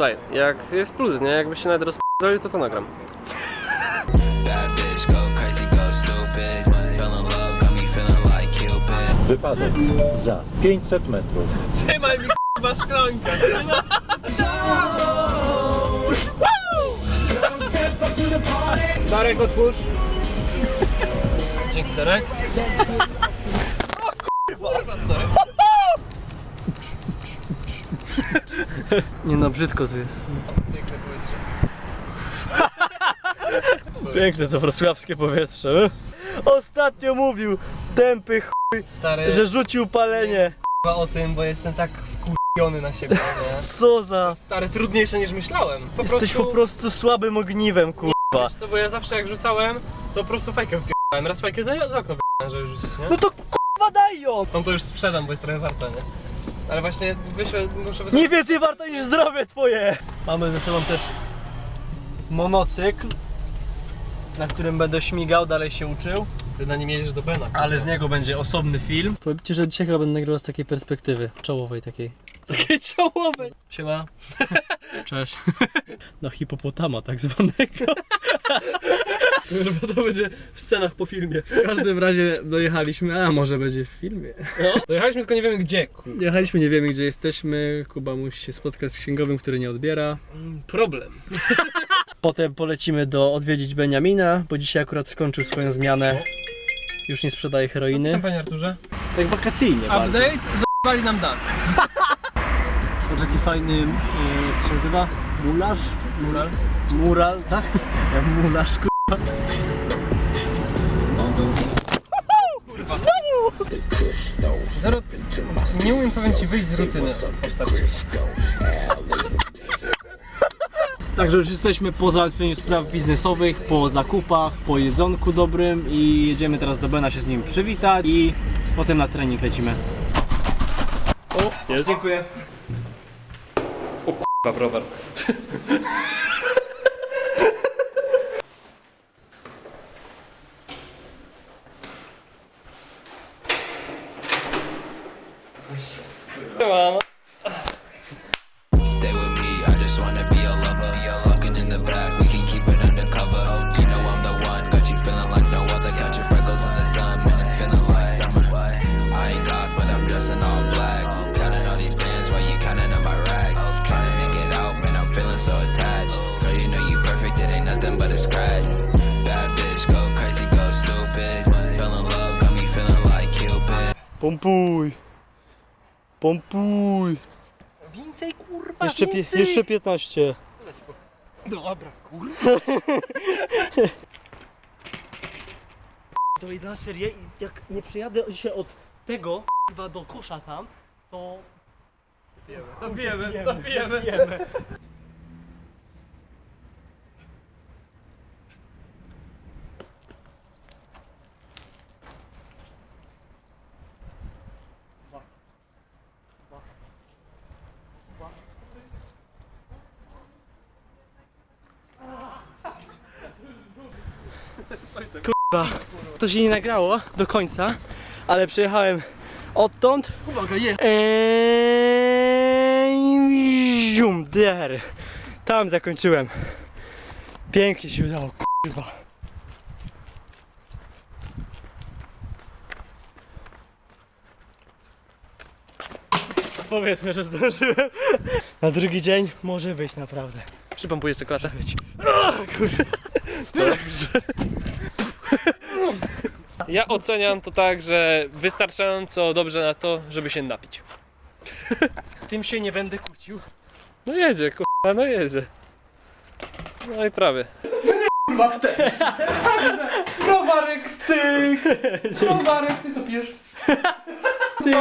Słuchaj, jak jest plus, nie? Jakbyś się nawet to to nagram. Wypadek za 500 metrów. Trzymaj mi k***wa szklankę! Darek, otwórz. Dzięki, Darek. Nie no, brzydko tu jest. Piękne powietrze. Piękne to wrocławskie powietrze. Ostatnio mówił tępy ch... Stary, że rzucił palenie. k***wa o tym, bo jestem tak wkurwiony na siebie, nie? Co za... Stary, trudniejsze niż myślałem. Po Jesteś po prostu słabym ogniwem, kurwa. Wiesz co, bo ja zawsze jak rzucałem, to po prostu fajkę wpierdałem. Raz fajkę za, za okno żeby rzucić, nie? No to kurwa daj ją! Tą to już sprzedam, bo jest trochę warta, nie? Ale właśnie wyślę, muszę wysłać... Nie więcej warto niż zdrowie twoje! Mamy ze sobą też monocykl, na którym będę śmigał, dalej się uczył. Ty na nim jedziesz do Bena. Ale z niego będzie osobny film. Powiedzcie, że dzisiaj chyba będę nagrywał z takiej perspektywy, czołowej takiej. Takiej czołowej! Siema. Cześć. Na hipopotama tak zwanego. Kurwa, to będzie w scenach po filmie. W każdym razie dojechaliśmy, a może będzie w filmie. No. Dojechaliśmy, tylko nie wiemy gdzie, kur... Jechaliśmy, nie wiemy gdzie jesteśmy. Kuba musi się spotkać z księgowym, który nie odbiera. Problem. Potem polecimy do odwiedzić Beniamina, bo dzisiaj akurat skończył swoją zmianę. Już nie sprzedaje heroiny. panie Arturze. Tak wakacyjnie bardzo. Update, z***wali nam dan. To taki fajny, e, jak to się nazywa? Mularz? Mural. Mural, tak? Mularz, kurwa. Zero... Nie umiem powiem ci wyjść z rutyny ostatnio. Także już jesteśmy po załatwieniu spraw biznesowych, po zakupach, po jedzonku dobrym i jedziemy teraz do Bena się z nim przywitać i potem na trening lecimy. O, jest. Dziękuję. Chyba browar. Wanna be a lover. Fucking in the back, we can keep it undercover. You know I'm the one, got you feeling like no other. Got your freckles in the sun, man, it's feeling like summer. I ain't goth, but I'm dressing all black. Counting all these bands while you counting on my rags. Trying to make it out, man, I'm feeling so attached. Girl, you know you perfect, it ain't nothing but a scratch. Bad bitch, go crazy, go stupid. Fell in love, got me feeling like Cupid. Pompuj. Pompuj. Więcej kurwa, Jeszcze, pie, więcej. jeszcze 15. Dobra, kurwa. To jedna seria i jak nie przejadę się od tego chyba do kosza tam, to Dobijemy, dobijemy. Kurwa, to się nie nagrało do końca, ale przyjechałem odtąd. Uwaga, je. Eee, zium, der. Tam zakończyłem. Pięknie się udało, kurwa. Powiedzmy, że zdążyłem. Na drugi dzień może być naprawdę. Przypompuję jeszcze klatę. Być. Ja oceniam to tak, że wystarczająco dobrze na to, żeby się napić. Z tym się nie będę kłócił. No jedzie, kurwa, no jedzie. No i prawie. Browarek, cyk! Browarek, ty co pijesz? Ty.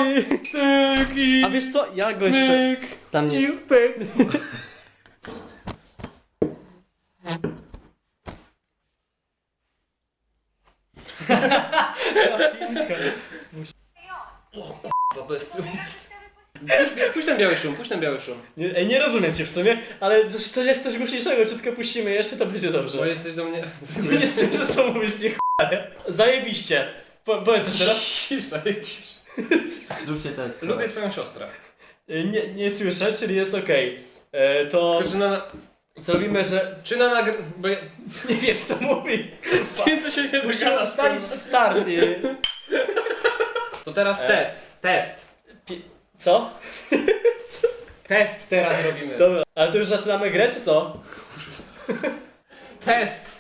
Cyk i... A wiesz co? Ja go jeszcze... myk Dla mnie i jest... pyk. Puść, puść ten biały szum, puść ten biały szum. Nie, ej, nie rozumiem cię w sumie, ale coś, coś jak coś głośniejszego, ciutko puścimy jeszcze, to będzie Bo dobrze. jesteś do mnie... Nie słyszę co mówisz, nie ch**ale. Zajebiście. Po, powiedz jeszcze raz. Cisza, cisza. Zróbcie test. Lubię twoją siostrę. Y, Nie, nie słyszę, czyli jest okej. E, to Tylko, czy na... zrobimy, że... Czy na nagry... Bo ja... Nie wiem co mówi. Nie, to się nie Musiałem dogada. ustalić start. y. To teraz E. test. Test. Co? Test teraz robimy. Dobra, ale to już zaczynamy grę, czy co? Test.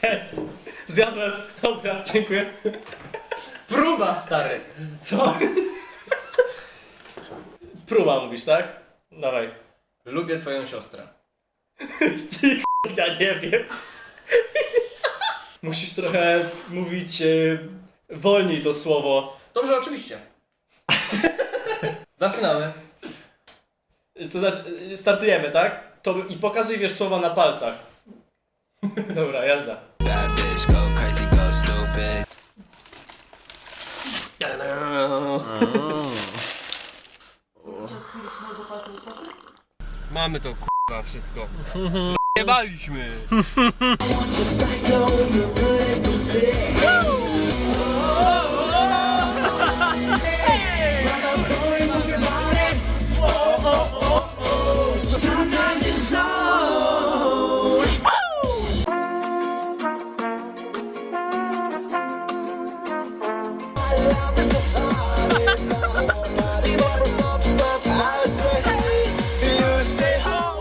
Test. Zjadłem. Dobra, dziękuję. Próba, stary. Co? Próba mówisz, tak? Dawaj. Lubię twoją siostrę. Ja nie wiem. Musisz trochę mówić y, wolniej to słowo. Dobrze, oczywiście. Zaczynamy. To znaczy, startujemy, tak? To i pokazuj wiesz słowa na palcach. Dobra, jazda. Mamy to k***a wszystko. Jebaliśmy.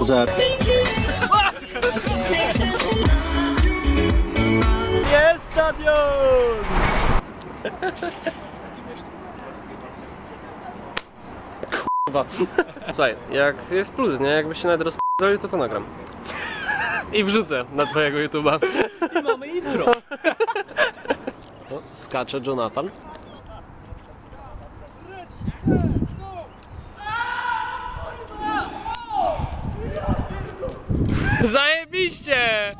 Za Jest stadion! Słuchaj, jak jest plus, nie? Jakbyś się nawet to to nagram. I wrzucę na twojego YouTube'a. I mamy intro. Skacze Jonathan. Zajebiście!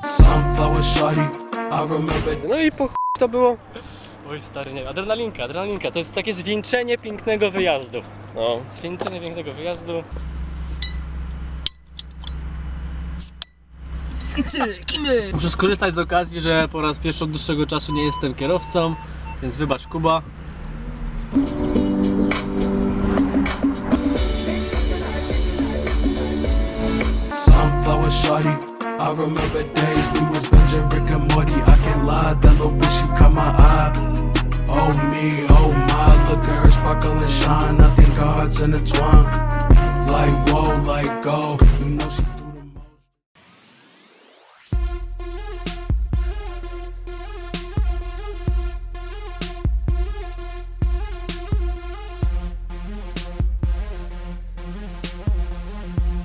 No i po ch... to było? Oj stary, nie. Adrenalinka, adrenalinka. To jest takie zwieńczenie pięknego wyjazdu. No. Zwieńczenie pięknego wyjazdu. Muszę skorzystać z okazji, że po raz pierwszy od dłuższego czasu nie jestem kierowcą, więc wybacz Kuba. Sunflower shorty. I remember days we was binging Rick and Morty. I can't lie, that little bitch she caught my eye. Oh me, oh my, look at her sparkle and shine. I think our hearts intertwine. Like whoa, like go. You know she